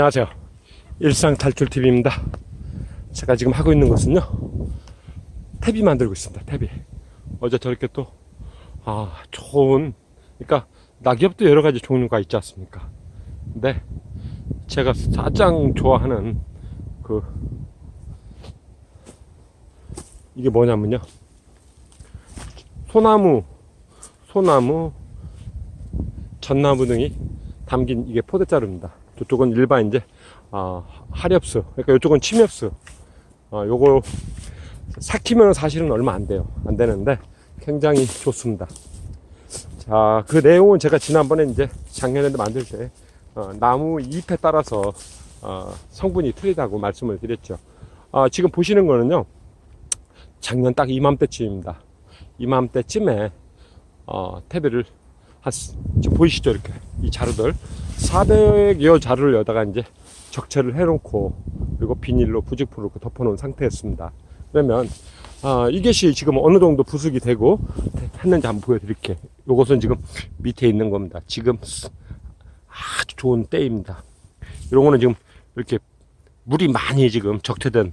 안녕하세요. 일상 탈출 TV입니다. 제가 지금 하고 있는 것은요. 탭이 만들고 있습니다. 탭이. 어제 저렇게 또, 아, 좋은, 그러니까 낙엽도 여러 가지 종류가 있지 않습니까? 근데 제가 가장 좋아하는 그, 이게 뭐냐면요. 소나무, 소나무, 전나무 등이 담긴 이게 포대자루입니다. 저쪽은 일반 이제 아, 하렵수, 그러니까 이쪽은 침엽수. 아, 요거 삭히면 사실은 얼마 안 돼요. 안 되는데 굉장히 좋습니다. 자, 그 내용은 제가 지난번에 이제 작년에 만들 때 어, 나무 잎에 따라서 어, 성분이 틀리다고 말씀을 드렸죠. 아, 지금 보시는 거는요. 작년 딱 이맘때쯤입니다. 이맘때쯤에 어, 태비를 한, 지금 보이시죠 이렇게 이 자루들 400여 자루를 여다가 이제 적체를 해놓고 그리고 비닐로 부직포로 덮어놓은 상태였습니다. 그러면 아, 이것이 지금 어느 정도 부숙이 되고 했는지 한번 보여드릴게요. 요것은 지금 밑에 있는 겁니다. 지금 아주 좋은 때입니다. 이런 거는 지금 이렇게 물이 많이 지금 적체된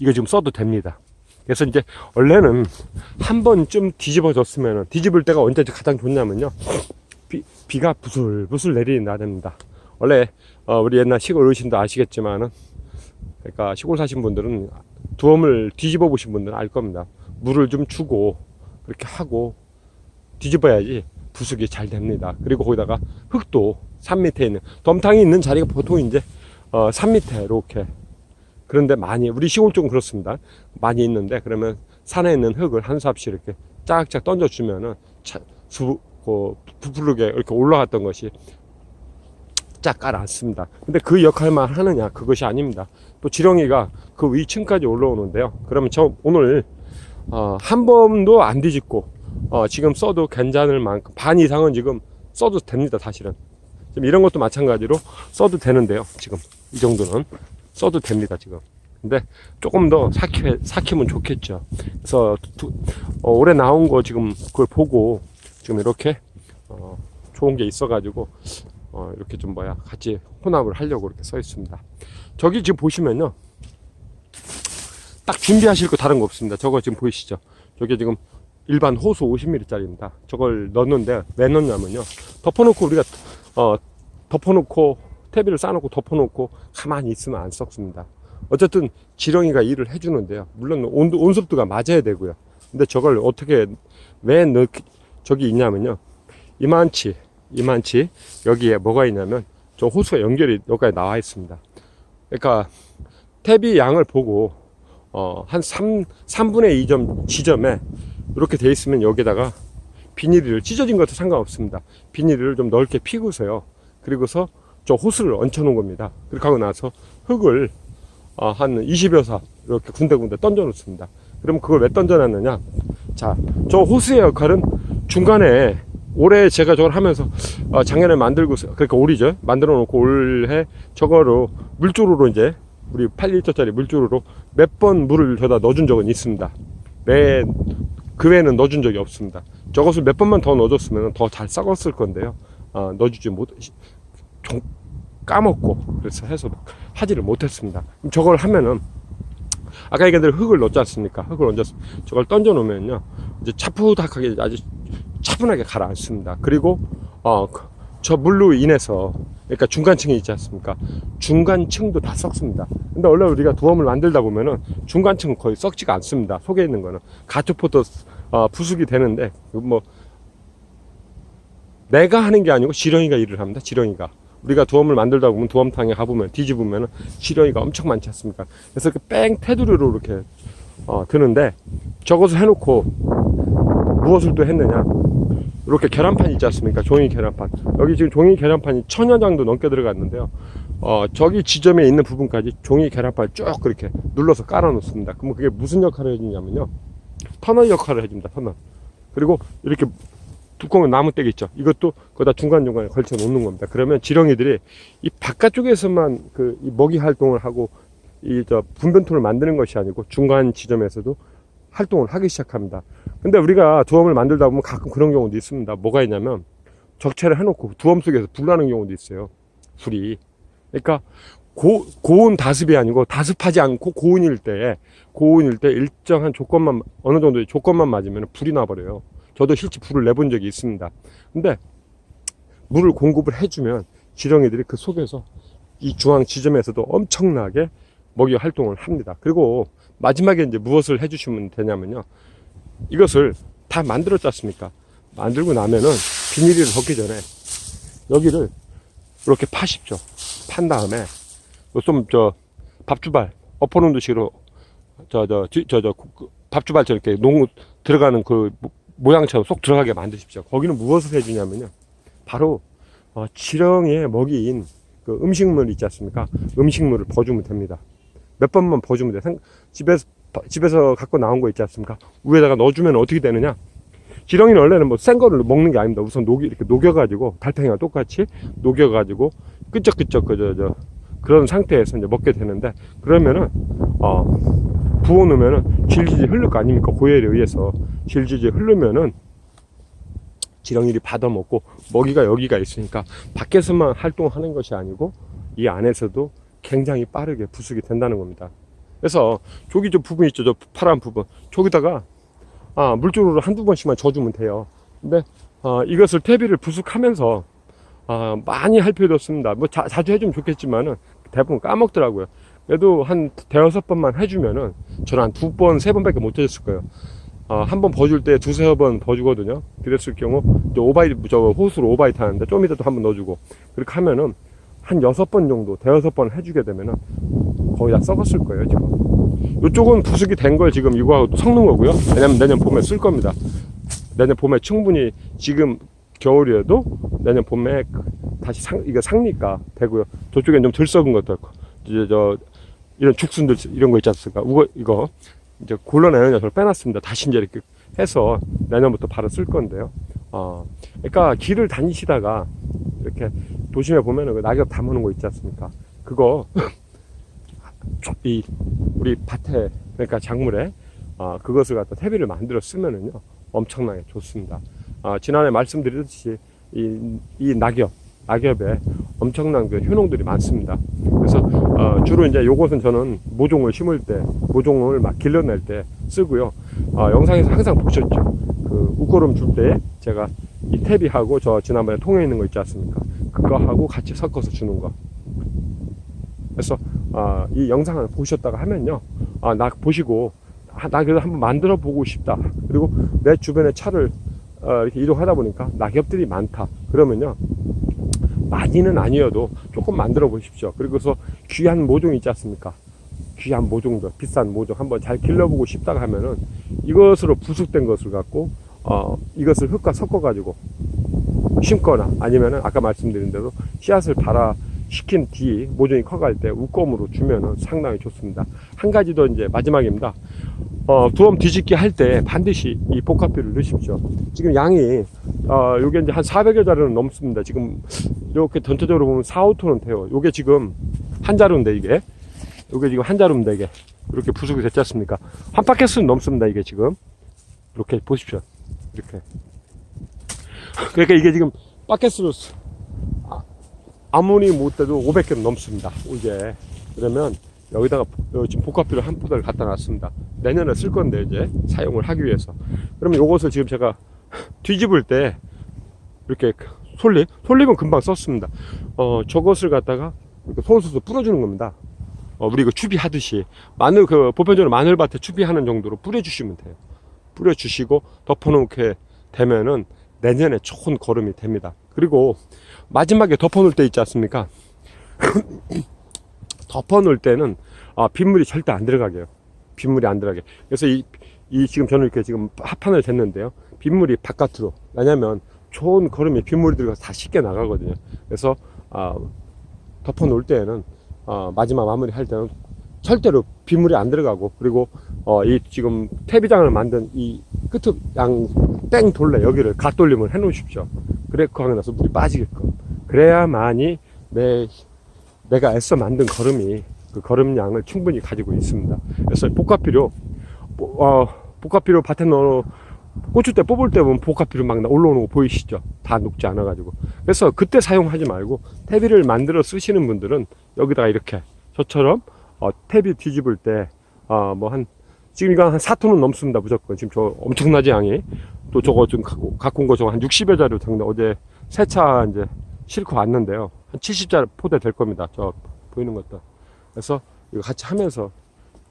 이거 지금 써도 됩니다. 그래서 이제 원래는 한 번쯤 뒤집어졌으면 뒤집을 때가 언제 가장 좋냐면요. 비, 비가 부슬부슬 내리는 날입니다. 원래 어, 우리 옛날 시골 어르신도 아시겠지만은 그러니까 시골 사신 분들은 두엄을 뒤집어 보신 분들은 알 겁니다. 물을 좀 주고 그렇게 하고 뒤집어야지 부숙이 잘 됩니다. 그리고 거기다가 흙도 산 밑에 있는 덤탕이 있는 자리가 보통 이제 어, 산 밑에 이렇게 그런데 많이 우리 시골 쪽은 그렇습니다. 많이 있는데 그러면 산에 있는 흙을 한 삽씩 이렇게 쫙쫙 던져주면은 차, 수, 그, 부풀르게 이렇게 올라갔던 것이 쫙 깔아앉습니다. 근데 그 역할만 하느냐 그것이 아닙니다. 또 지렁이가 그 위층까지 올라오는데요. 그러면 저 오늘 어, 한 번도 안 뒤집고 어, 지금 써도 괜찮을 만큼 반 이상은 지금 써도 됩니다. 사실은 지금 이런 것도 마찬가지로 써도 되는데요. 지금 이 정도는 써도 됩니다. 지금. 근데 조금 더 삭히, 삭히면 좋겠죠. 그래서 두, 어, 올해 나온 거 지금 그걸 보고 지금 이렇게 어, 좋은 게 있어가지고 어, 이렇게 좀 뭐야 같이 혼합을 하려고 이렇게 써 있습니다. 저기 지금 보시면요. 딱 준비하실 거 다른 거 없습니다. 저거 지금 보이시죠? 저게 지금 일반 호수 50ml짜리입니다. 저걸 넣는데 왜 넣냐면요. 덮어놓고 우리가 어, 덮어놓고 태비를 싸놓고 덮어놓고 가만히 있으면 안 썩습니다. 어쨌든 지렁이가 일을 해주는데요. 물론 온도, 온습도가 맞아야 되고요. 근데 저걸 어떻게 왜 넣, 저기 있냐면요. 이만치, 이만치 여기에 뭐가 있냐면 저 호수가 연결이 여기까지 나와 있습니다. 그러니까 탭이 양을 보고 어, 한 3, 3분의 2점 지점에 이렇게 돼 있으면 여기다가 비닐을 찢어진 것도 상관없습니다. 비닐을 좀 넓게 피고서요. 그리고서 저 호수를 얹혀 놓은 겁니다. 그렇게 하고 나서 흙을 어, 한 20여 삽 이렇게 군데군데 던져 놓습니다. 그럼 그걸 왜 던져 놨느냐? 자, 저 호수의 역할은 중간에 올해 제가 저걸 하면서 어, 작년에 만들고 그러니까 올이죠. 만들어 놓고 올해 저거로 물주로로 이제 우리 8리터짜리 물주로로 몇 번 물을 저다 넣어준 적은 있습니다. 매 그 외에는 넣어준 적이 없습니다. 저것을 몇 번만 더 넣어줬으면 더 잘 썩었을 건데요. 어, 넣어주지 못, 좀 까먹고 그래서 해서 하지를 못했습니다. 저걸 하면은 아까 얘기한 대로 흙을 넣지 않습니까? 흙을 얹어서 저걸 던져 놓으면요 이제 차푸닥하게 아주 차분하게 가라앉습니다. 그리고 어, 저 물로 인해서 그러니까 중간층이 있지 않습니까? 중간층도 다 썩습니다. 근데 원래 우리가 두엄을 만들다 보면은 중간층은 거의 썩지가 않습니다. 속에 있는 거는 가토포도 어, 부숙이 되는데 뭐 내가 하는 게 아니고 지렁이가 일을 합니다. 지렁이가. 우리가 두엄을 만들다 보면 두엄탕에 가보면 뒤집으면 지렁이가 엄청 많지 않습니까? 그래서 이렇게 뺑 테두리로 이렇게 어, 드는데 저것을 해놓고 무엇을 또 했느냐? 이렇게 계란판 있지 않습니까? 종이 계란판. 여기 지금 종이 계란판이 천여 장도 넘게 들어갔는데요. 어, 저기 지점에 있는 부분까지 종이 계란판을 쭉 그렇게 눌러서 깔아 놓습니다. 그러면 그게 무슨 역할을 해주냐면요. 터널 역할을 해줍니다. 터널. 그리고 이렇게 두꺼운 나무떼기 있죠. 이것도 거기다 중간중간에 걸쳐 놓는 겁니다. 그러면 지렁이들이 이 바깥쪽에서만 그이 먹이 활동을 하고 이 저 분변토를 만드는 것이 아니고 중간 지점에서도 활동을 하기 시작합니다. 근데 우리가 두엄을 만들다 보면 가끔 그런 경우도 있습니다. 뭐가 있냐면 적체를 해놓고 두엄 속에서 불 나는 경우도 있어요. 불이. 그러니까 고, 고온 다습이 아니고 다습하지 않고 고온일 때, 고온일 때 일정한 조건만, 어느 정도의 조건만 맞으면 불이 나버려요. 저도 실제 불을 내본 적이 있습니다. 근데 물을 공급을 해주면 지렁이들이 그 속에서 이 중앙 지점에서도 엄청나게 먹이 활동을 합니다. 그리고 마지막에 이제 무엇을 해주시면 되냐면요. 이것을 다 만들었지 않습니까? 만들고 나면은 비닐을 덮기 전에 여기를 이렇게 파십시오. 판 다음에 좀 저 밥주발 엎어놓은 듯이로 저 저 저 저 밥주발처럼 이렇게 농 들어가는 그 모- 모양처럼 쏙 들어가게 만드십시오. 거기는 무엇을 해주냐면요. 바로 어, 지렁이의 먹이인 그 음식물 있지 않습니까? 음식물을 버주면 됩니다. 몇 번만 버주면 돼. 생- 집에서 집에서 갖고 나온 거 있지 않습니까? 위에다가 넣어주면 어떻게 되느냐? 지렁이는 원래는 뭐센 거를 먹는 게 아닙니다. 우선 녹이 이렇게 녹여가지고 달팽이와 똑같이 녹여가지고 끄적끄적 그저 저 그런 상태에서 이제 먹게 되는데 그러면은 어 부어놓으면은 질질질 흐를 거 아닙니까? 고열에 의해서 질질질 흐르면은 지렁이를 받아먹고 먹이가 여기가 있으니까 밖에서만 활동하는 것이 아니고 이 안에서도 굉장히 빠르게 부숙이 된다는 겁니다. 그래서 저기 저 부분 있죠, 저 파란 부분. 저기다가 아, 물조르를 한두 번씩만 져주면 돼요. 근데 어, 이것을 퇴비를 부숙하면서 아, 많이 할 필요도 없습니다. 뭐 자, 자주 해주면 좋겠지만은 대부분 까먹더라고요. 그래도 한 대여섯 번만 해주면은 저는 한 두 번, 세 번밖에 못 해줬을 거예요. 어, 한번 버줄 때 두세 번 버주거든요. 그랬을 경우 이제 오바이 저 호수로 오바이 타는데 좀 이따 또 한 번 넣어주고 그렇게 하면은 한 여섯 번 정도 대여섯 번 해주게 되면은 거의 다 썩었을 거예요 지금. 이쪽은 부숙이 된 걸 지금 이거하고 섞는 거고요. 왜냐면 내년 봄에 쓸 겁니다. 내년 봄에 충분히 지금 겨울이어도 내년 봄에 다시 상 이거 상니까 되고요. 저쪽엔 좀 덜 썩은 것도 있고 이제 저 이런 죽순들 이런 거 있지 않습니까? 이거 이거 이제 골라내는 녀석을 빼놨습니다. 다시 이제 이렇게 해서 내년부터 바로 쓸 건데요. 어, 그러니까 길을 다니시다가 이렇게 도심에 보면은 그 낙엽 담으는 거 있지 않습니까? 그거 이 우리 밭에 그러니까 작물에 아, 그것을 갖다 퇴비를 만들어 쓰면은요 엄청나게 좋습니다. 아, 지난해 말씀드렸듯이 이, 이 낙엽 낙엽에 엄청난 그 효능들이 많습니다. 그래서 어, 주로 이제 요것은 저는 모종을 심을 때 모종을 막 길러낼 때 쓰고요. 어, 영상에서 항상 보셨죠. 그 웃고름 줄 때 제가 이 퇴비하고 저 지난번에 통에 있는 거 있지 않습니까? 그거하고 같이 섞어서 주는 거. 그래서 아, 이 영상을 보셨다가 하면요, 아, 나 보시고 아, 나 그래도 한번 만들어 보고 싶다. 그리고 내 주변에 차를 어, 이렇게 이동하다 보니까 낙엽들이 많다. 그러면요, 많이는 아니어도 조금 만들어 보십시오. 그리고서 귀한 모종 있지 않습니까? 귀한 모종들, 비싼 모종 한번 잘 길러보고 싶다가 하면은 이것으로 부숙된 것을 갖고 어, 이것을 흙과 섞어가지고 심거나 아니면은 아까 말씀드린 대로 씨앗을 발아 시킨 뒤 모종이 커갈 때 우검으로 주면은 상당히 좋습니다. 한 가지 더 이제 마지막입니다. 어, 두엄 뒤집기 할 때 반드시 이 복합비를 넣으십시오. 지금 양이 어, 요게 이제 한 400여 자루는 넘습니다. 지금 이렇게 전체적으로 보면 4, 5톤은 돼요. 요게 지금 한 자루인데 이게 요게 지금 한 자루입니다 이게 이렇게 부수게 됐지 않습니까? 한 파켓은 넘습니다 이게 지금 이렇게 보십시오. 이렇게 그러니까 이게 지금 바켓으로 쓰- 아, 아무리 못돼도 500개는 넘습니다. 이제 그러면 여기다가 요 지금 복합비를 한 포대를 갖다 놨습니다. 내년에 쓸 건데 이제 사용을 하기 위해서. 그러면 요것을 지금 제가 뒤집을 때 이렇게 솔잎, 솔잎은 금방 썼습니다. 어 저것을 갖다가 이렇게 손수서 뿌려주는 겁니다. 어, 우리 그 추비하듯이 마늘 그 보편적으로 마늘밭에 추비하는 정도로 뿌려주시면 돼요. 뿌려주시고 덮어놓게 되면은 내년에 좋은 거름이 됩니다. 그리고 마지막에 덮어놓을 때 있지 않습니까? 덮어놓을 때는 아, 빗물이 절대 안 들어가게 해요. 빗물이 안 들어가게. 그래서 이, 이 지금 저는 이렇게 지금 합판을 댔는데요. 빗물이 바깥으로. 왜냐면 좋은 거름이 빗물이 들어가서 다 쉽게 나가거든요. 그래서 아, 덮어놓을 때에는 어, 마지막 마무리 할 때는 절대로 빗물이 안 들어가고 그리고 어, 이 지금 퇴비장을 만든 이 끝에 양땡 돌래 여기를 갓돌림을 해 놓으십시오. 그래고 하고 나서 물이 빠지게끔. 그래야만이 내 내가 애써 만든 거름이 그 거름량을 충분히 가지고 있습니다. 그래서 복합비료 어, 복합비료 밭에 넣어 고추대 뽑을 때 보면 복합비료 막 나- 올라오는 거 보이시죠? 다 녹지 않아가지고. 그래서 그때 사용하지 말고 퇴비를 만들어 쓰시는 분들은 여기다가 이렇게 저처럼 어, 퇴비 뒤집을 때, 어, 뭐 한, 지금 이거 한 4톤은 넘습니다, 무조건. 지금 저 엄청나지 양이. 또 저거 좀 갖고, 갖고 온 거 저거 한 60여 자루 정도 어제 세 차 이제 싣고 왔는데요. 한 70자루 포대 될 겁니다. 저 보이는 것도. 그래서 이거 같이 하면서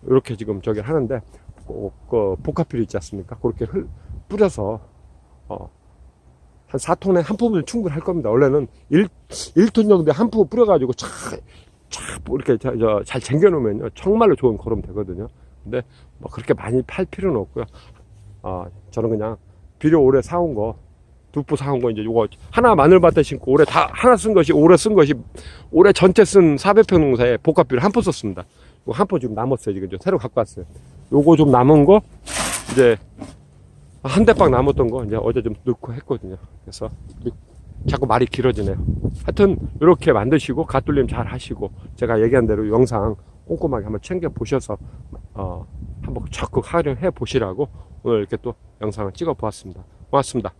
이렇게 지금 저기 하는데, 그, 그 복합비료 있지 않습니까? 그렇게 흘, 뿌려서, 어, 한 4톤에 한 푼은 충분할 겁니다. 원래는 1, 1톤 정도에 한푼 뿌려가지고 쫙, 쫙뭐 이렇게 저, 저, 잘 쟁겨놓으면요. 정말로 좋은 거름 되거든요. 근데 뭐 그렇게 많이 팔 필요는 없고요. 아, 저는 그냥 비료 올해 사온 거, 두포 사온 거 이제 요거 하나 마늘밭에 심고 올해 다 하나 쓴 것이 올해 쓴 것이 올해 전체 쓴 400평 농사에 복합비료 한 포 썼습니다. 한 포 지금 남았어요. 지금 저 새로 갖고 왔어요. 요거 좀 남은 거 이제 한 대빵 남았던 거 이제 어제 좀 넣고 했거든요. 그래서 이- 자꾸 말이 길어지네요. 하여튼 이렇게 만드시고 가뚫림 잘 하시고 제가 얘기한 대로 영상 꼼꼼하게 한번 챙겨 보셔서 어 한번 적극 활용해 보시라고 오늘 이렇게 또 영상을 찍어 보았습니다. 고맙습니다.